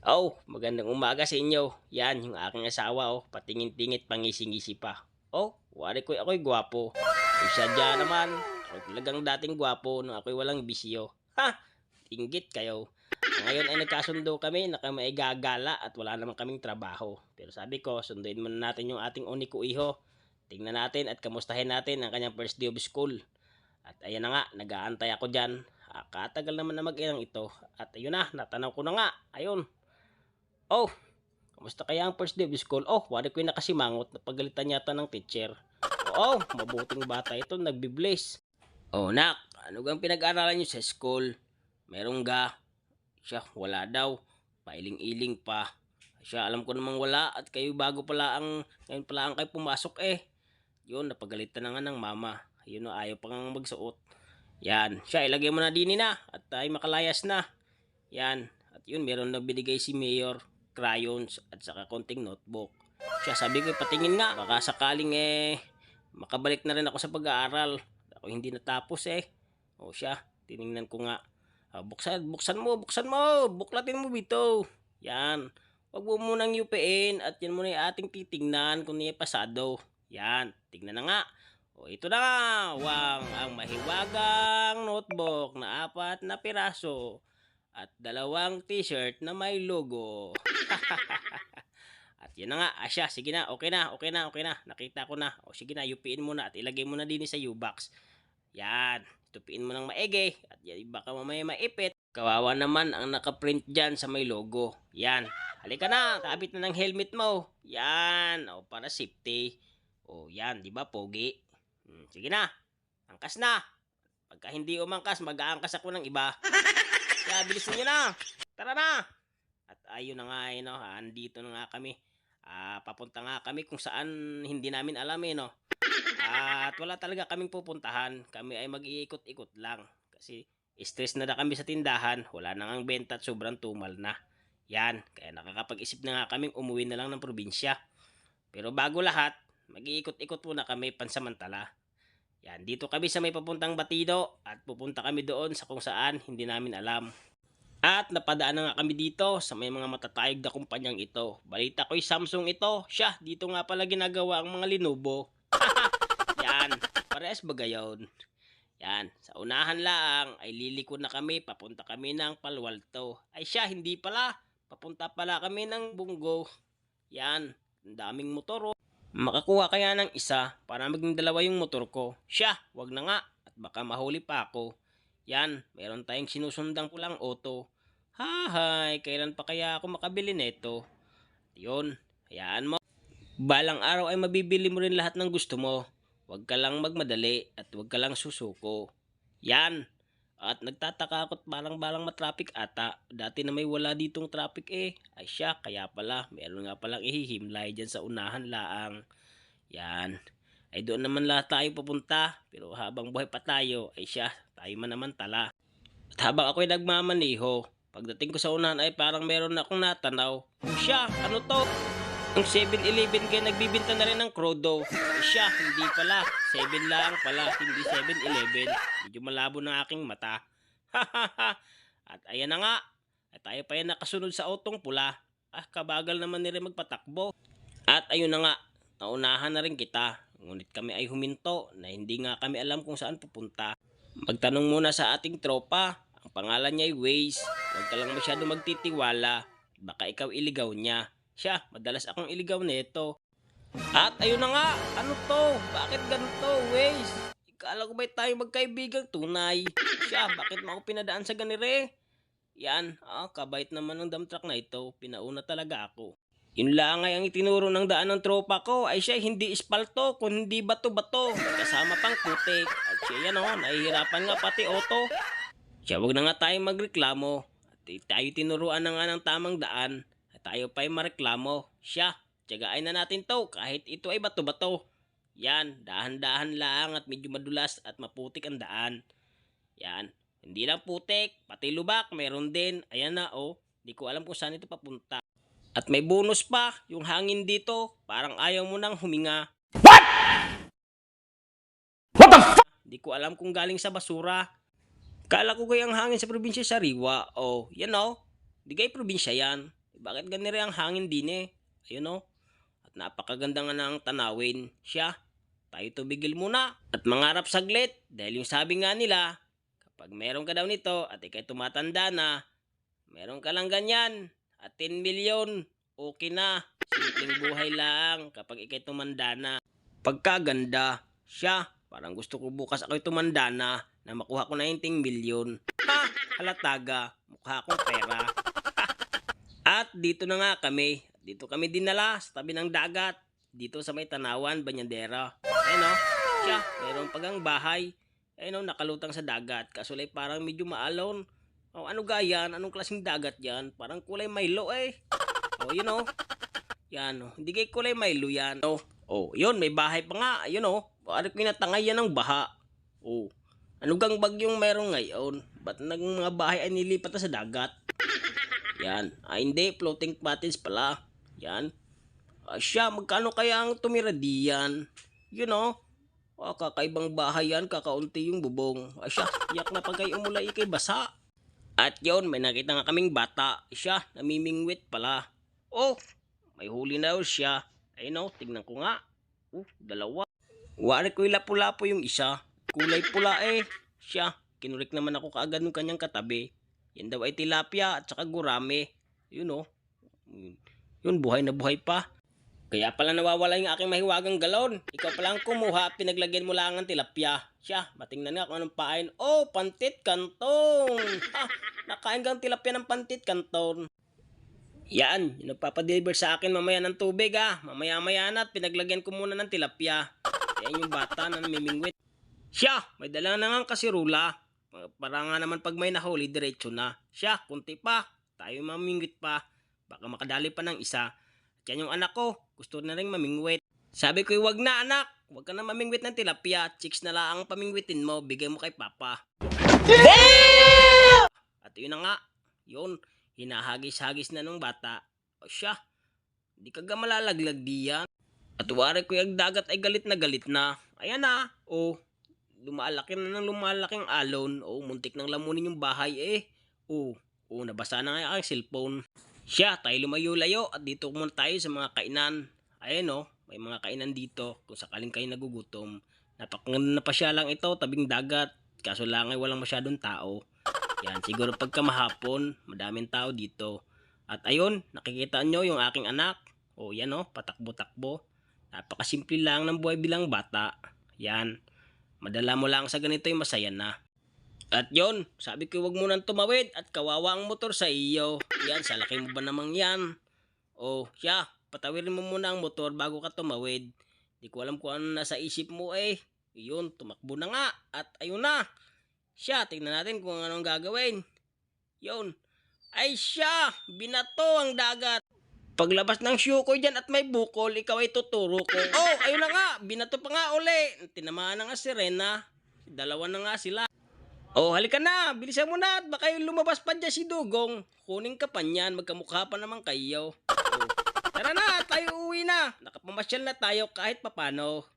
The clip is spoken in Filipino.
Oh, magandang umaga sa inyo. Yan, yung aking asawa, oh. Patingin-tingit, pangising-isi pa. Oh, wari ko ako'y gwapo. Yung sadya naman, ako talagang dating gwapo nung ako'y walang bisyo. Ha! Inggit kayo. Ngayon ay nagkasundo kami na kami ay gagala at wala naman kaming trabaho. Pero sabi ko, sunduin muna natin yung ating uniko iho. Tingnan natin at kamustahin natin ang kanyang first day of school. At ayan na nga, nag-aantay ako dyan. Ah, katagal naman na mag-inang ito. At ayun na, natanaw ko na nga. Ayun, Oh, kamusta kaya ang first day of school? Oh, wari ko yung nakasimangot na pagalitan yata ng teacher. Oh, mabuting bata ito, nagbibless. Oh, nak, ano gang pinag-aralan niyo sa school? Meron ga? Siya, wala daw. Pailing-iling pa. Siya, alam ko namang wala at kayo bago pala ang, ngayon pala ang kayo pumasok eh. Yun, napagalitan na nga ng mama. Yun na, ayaw pa nga magsuot. Yan, siya, ilagay mo na din na at ay makalayas na. Yan, at yun, meron na si Mayor crayons at saka konting notebook. Siya sabi ko, patingin nga, baka sakaling eh, makabalik na rin ako sa pag-aaral. Ako hindi natapos eh. O siya, tiningnan ko nga. Ah, buksan, buksan mo, buksan mo, buklatin mo bito. Yan. Huwag mo munang UPN at yan muna yung ating titingnan kung niya pasado. Yan, tingnan na nga. O ito na nga, wang ang mahiwagang notebook na apat na piraso at dalawang t-shirt na may logo. at yun na nga, Asya, sige na, okay na, okay na, okay na. Nakita ko na. O sige na, UPin mo na at ilagay mo na din sa U-box. Yan, tupiin mo ng maigi at yan, baka mamaya maipit. Kawawa naman ang nakaprint dyan sa may logo. Yan, halika na, kabit na ng helmet mo. Yan, o para safety. O yan, di ba, pogi? Hmm, sige na, angkas na. Pagka hindi umangkas, mag-aangkas ako ng iba. Kaya bilisan nyo na. Tara na. At ayun na nga, eh, no, andito na nga kami. Ah, papunta nga kami kung saan hindi namin alam eh, no. at wala talaga kaming pupuntahan. Kami ay mag-iikot-ikot lang. Kasi stress na na kami sa tindahan. Wala na ngang benta at sobrang tumal na. Yan, kaya nakakapag-isip na nga kaming umuwi na lang ng probinsya. Pero bago lahat, mag-iikot-ikot muna kami pansamantala. Yan, dito kami sa may papuntang Batido at pupunta kami doon sa kung saan hindi namin alam. At napadaan na nga kami dito sa may mga matatayag na kumpanyang ito. Balita ko'y Samsung ito. Siya, dito nga pala ginagawa ang mga Lenovo. Yan, parehas ba gayon? Yan, sa unahan lang ay liliko na kami, papunta kami ng Palwalto. Ay siya, hindi pala. Papunta pala kami ng Bunggo. Yan, ang daming motor oh. Makakuha kaya ng isa para maging dalawa yung motor ko. Siya, wag na nga baka mahuli pa ako. Yan, meron tayong sinusundang pulang auto. Hahay, kailan pa kaya ako makabili nito? Yun, hayaan mo. Balang araw ay mabibili mo rin lahat ng gusto mo. Huwag ka lang magmadali at huwag ka lang susuko. Yan. At nagtataka ako't balang-balang matraffic ata. Dati na may wala ditong traffic eh. Ay siya, kaya pala. Meron nga palang ihihimlay dyan sa unahan laang. Yan. Ay doon naman lahat tayo papunta. Pero habang buhay pa tayo, ay siya, tayo man naman tala. At habang ako'y nagmamaniho, pagdating ko sa unahan ay parang meron akong natanaw. Siya, ano to? Ang 7-Eleven kaya nagbibinta na rin ng Crodo. Eh siya, hindi pala. 7 lang pala, hindi 7-Eleven. Medyo malabo ng aking mata. At ayan na nga. At tayo pa yan nakasunod sa otong pula. Ah, kabagal naman nila magpatakbo. At ayun na nga, naunahan na rin kita. Ngunit kami ay huminto na hindi nga kami alam kung saan pupunta. Magtanong muna sa ating tropa. Ang pangalan niya ay Waze. Huwag ka lang masyado magtitiwala. Baka ikaw iligaw niya. Siya, madalas akong iligaw nito. At ayun na nga, ano to? Bakit ganito, Waze? Ikala ko ba tayo magkaibigang tunay? Siya, bakit mo ako pinadaan sa ganire? Yan, ah, kabait naman ng dump truck na ito. Pinauna talaga ako. Yun lang ay ang itinuro ng daan ng tropa ko ay siya hindi ispalto kundi bato-bato. Kasama pang putik. At siya yan o, nahihirapan nga pati auto. Siya wag na nga tayo magreklamo. At tayo tinuruan na nga ng tamang daan. At tayo pa'y mareklamo. Siya, tiyagain na natin to kahit ito ay bato-bato. Yan, dahan-dahan lang at medyo madulas at maputik ang daan. Yan, hindi lang putik, pati lubak, meron din. Ayan na, oh. Di ko alam kung saan ito papunta. At may bonus pa, yung hangin dito, parang ayaw mo nang huminga. What? What the Di ko alam kung galing sa basura. Kala ko kaya ang hangin sa probinsya sariwa. Oh, yan oh. Di kay probinsya yan. bakit ganito ang hangin din eh? Ayun oh. At napakaganda nga ng tanawin. Siya, tayo tubigil muna. At mangarap saglit dahil yung sabi nga nila, kapag meron ka daw nito at ikay tumatanda na, meron ka lang ganyan at 10 million, okay na. Simpleng buhay lang kapag ikay tumanda na. Pagkaganda, siya, parang gusto ko bukas ako'y tumanda na na makuha ko na yung 10 million. Ha! Halataga, mukha akong pera. At dito na nga kami. Dito kami dinala sa tabi ng dagat. Dito sa may tanawan, Banyadera. Ayun o. Siya, mayroon pagang bahay. Ayun o, nakalutang sa dagat. Kasulay parang medyo maalon. Oh, ano gayan? Anong klaseng dagat yan? Parang kulay Milo eh. Oh, yun o. Yan o. Hindi kay kulay Milo yan. Oh, oh yun. May bahay pa nga. Ayun o. Parang pinatangay yan ng baha. Oh. Ano gang bagyong meron ngayon? Ba't nang mga bahay ay nilipat sa dagat? Yan. Ah, hindi. Floating cottage pala. Yan. Ah, siya, magkano kaya ang tumira diyan? You know? Ah, kakaibang bahay yan. Kakaunti yung bubong. Ah, siya, yak na pagkay umulay ikay basa. At yon may nakita nga kaming bata. Siya, namimingwit pala. Oh, may huli na siya. Ayun oh, tingnan ko nga. Oh, dalawa. Wari ko lapu-lapo yung isa. Kulay pula eh. Siya, kinurik naman ako kaagad ng kanyang katabi. Yan daw ay tilapia at saka gurame. Yun oh. Yun, buhay na buhay pa. Kaya pala nawawala yung aking mahiwagang galon. Ikaw pala ang kumuha, pinaglagyan mo lang ang tilapia. Siya, matingnan nga kung anong pain. Oh, pantit kanton. Ha, nakain kang tilapia ng pantit kanton. Yan, yung nagpapadeliver sa akin mamaya ng tubig ah. Mamaya-maya na at pinaglagyan ko muna ng tilapia. Yan yung bata na namimingwit. Siya, may dala na nga kasirula. Para nga naman pag may nahuli, diretso na. Siya, kunti pa. Tayo mamingwit pa. Baka makadali pa ng isa. At yan yung anak ko. Gusto na rin mamingwit. Sabi ko, wag na anak. Huwag ka na mamingwit ng tilapia. Chicks na lang ang pamingwitin mo. Bigay mo kay papa. At yun na nga. Yun. Hinahagis-hagis na nung bata. O siya. Di ka malalaglag diyan. At wari ko yung dagat ay galit na galit na. Ayan na. O. Lumalaki na ng lumalaking alon. O. Muntik nang lamunin yung bahay eh. O. O. Nabasa na nga aking cellphone. Siya, tayo lumayo-layo at dito muna tayo sa mga kainan. Ayan o, may mga kainan dito kung sakaling kayo nagugutom. Napakaganda na pa siya lang ito, tabing dagat. Kaso lang ay walang masyadong tao. Yan, siguro pagka mahapon, madaming tao dito. At ayun, nakikita nyo yung aking anak. O yan o, patakbo-takbo. Napakasimple lang ng buhay bilang bata. Yan, madala mo lang sa ganito yung masaya na. At yon, sabi ko wag mo nang tumawid at kawawa ang motor sa iyo. Yan, sa laki mo ba namang yan? Oh, siya, patawirin mo muna ang motor bago ka tumawid. Di ko alam kung ano nasa isip mo eh. Yun, tumakbo na nga. At ayun na. Siya, tingnan natin kung anong gagawin. Yun. Ay siya, binato ang dagat. Paglabas ng shoe ko dyan at may bukol, ikaw ay tuturo ko. Oh, ayun na nga, binato pa nga uli. Tinamaan na nga si Rena. Dalawa na nga sila. Oh, halika na. Bilisan mo na baka yung lumabas pa dyan si Dugong. Kunin ka pa niyan. Magkamukha pa naman kayo. Oh. Tara na, tayo uwi na. Nakapamasyal na tayo kahit papano.